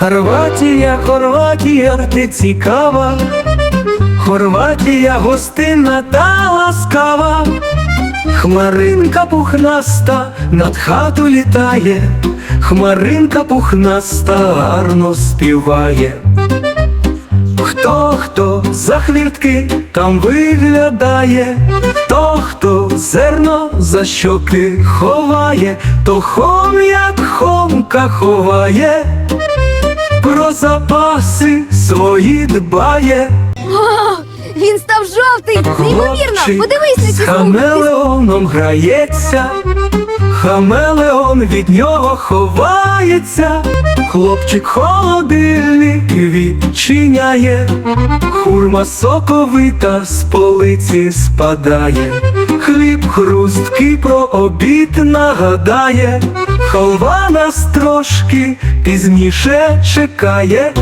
Хорватія, Хорватія, ти цікава, Хорватія гостинна та ласкава, Хмаринка пухнаста над хату літає, Хмаринка пухнаста гарно співає. Хто хто за хвіртки там виглядає, хто хто зерно за щоки ховає, то хом як хомка ховає, запаси свої дбає. О, він став жовтий! Неймовірно! Хлопчик Подивись на з смуги! хамелеоном грається, хамелеон від нього ховається, хлопчик холодильник відчиняє, хурма соковита з полиці спадає, хліб хрусткий про обід нагадає, халва нас трошки пізніше чекає,